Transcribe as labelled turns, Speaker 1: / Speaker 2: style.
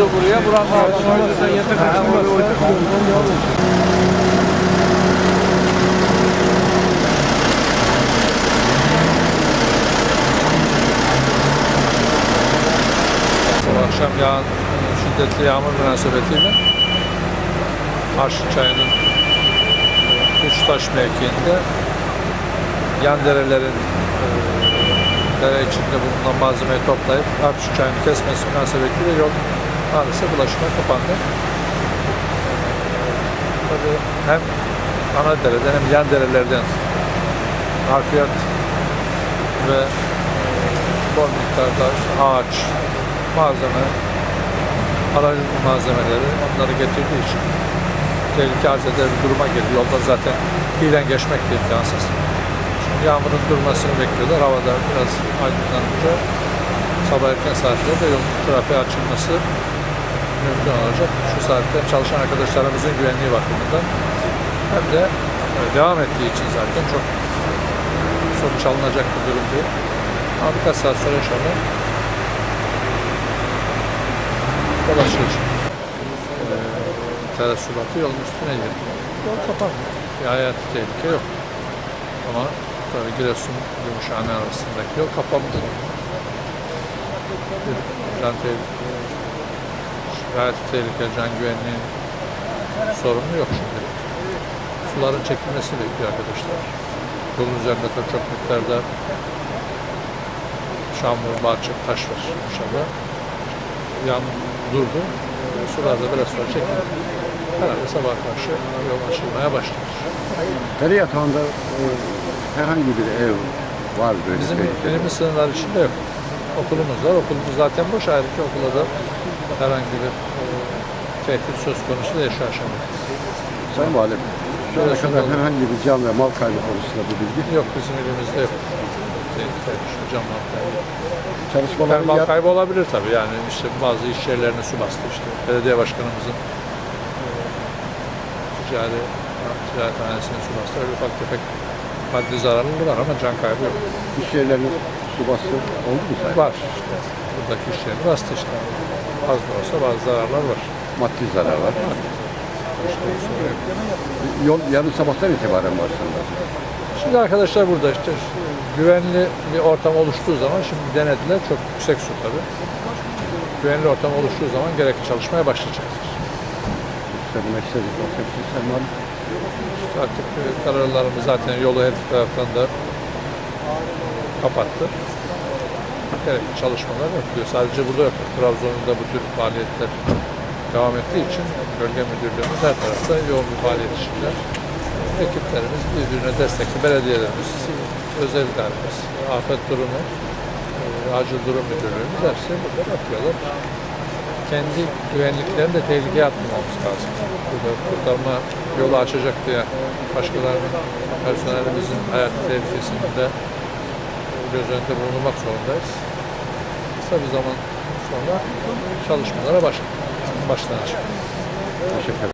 Speaker 1: da buraya altına o yüzden yatak. Bu akşam yağan şiddetli yağmur münasebetiyle Arşın Çayı'nın Uçtaş mevkiinde yan derelerin e, dere içinde bulunan malzemeyi toplayıp Arşın Çayı'nın kesmesi münasebetiyle yol maalesef ulaşıma kapandı. Tabii hem ana dereden hem yan derelerden harfiyat ve e, bol miktarda ağaç, malzeme, aracı malzemeleri onları getirdiği için tehlike arz eder bir duruma geldi. Yolda zaten fiilen geçmek de imkansız. Şimdi yağmurun durmasını bekliyorlar. Havada biraz aydınlanınca sabah erken saatlerde yolun trafiğe açılması mümkün olacak. Şu saatte çalışan arkadaşlarımızın güvenliği bakımından hem de e, devam ettiği için zaten çok sonuç alınacak bir durum değil. Ama birkaç saat sonra inşallah dolaşır. Ee, teresulatı yolun üstüne iniyor. Yol kapandı. Bir hayati tehlike yok. Ama tabii Giresun Gümüşhane arasındaki yol kapandı. Bir tehlike, gayet tehlike, can güvenliği sorunu yok şimdi. Suların çekilmesi bekliyor arkadaşlar. Yolun üzerinde tabii çok miktarda çamur, balçık, taş var inşallah. Yan durdu. Sular da biraz sonra çekildi. Herhalde sabah karşı yol açılmaya başlar.
Speaker 2: Dere yatağında e, herhangi bir ev var böyle
Speaker 1: Bizim
Speaker 2: tehlikeli.
Speaker 1: elimiz sınırlar içinde yok. Okulumuz var. Okulumuz zaten boş. Ayrıca okula da herhangi bir e, tehdit söz konusu değil şu aşamada.
Speaker 2: Sayın Valim, şu ana kadar herhangi bir can ve mal kaybı konusunda bir bilgi.
Speaker 1: Yok bizim elimizde yok. Cam mal kaybı.
Speaker 2: Çalışmalar
Speaker 1: mal kaybı olabilir tabii yani işte bazı iş yerlerine su bastı işte. Belediye başkanımızın e, ticari ticarethanesine su bastı. Öyle ufak tefek maddi zararları var ama can kaybı yok.
Speaker 2: iş yerlerinin su bastı oldu mu sayın?
Speaker 1: Var. Buradaki iş yerini bastı işte. Az da olsa bazı zararlar var.
Speaker 2: Maddi zarar var. Yol yarın sabahtan itibaren başlandı.
Speaker 1: Şimdi arkadaşlar burada işte güvenli bir ortam oluştuğu zaman şimdi denediler çok yüksek su tabii. Güvenli ortam oluştuğu zaman gerekli çalışmaya başlayacaktır.
Speaker 2: Buna istedik.
Speaker 1: İşte artık e, kararlarımız zaten yolu her taraftan da kapattı. Gerekli çalışmalar yapılıyor. Sadece burada yok. Trabzon'da bu tür faaliyetler devam ettiği için bölge müdürlüğümüz her tarafta yoğun bir faaliyet içinde. Ekiplerimiz birbirine destekli, belediyelerimiz, özel idaremiz, afet durumu, e, acil durum müdürlüğümüz hepsi burada bakıyorlar. Kendi güvenliklerini de tehlikeye atmamamız lazım. Burada kurtarma yolu açacak diye başkalarının, personelimizin hayat tehlikesini göz önünde bulundurmak zorundayız. Kısa bir zaman sonra çalışmalara baş, başlanacak.
Speaker 2: Teşekkür ederim.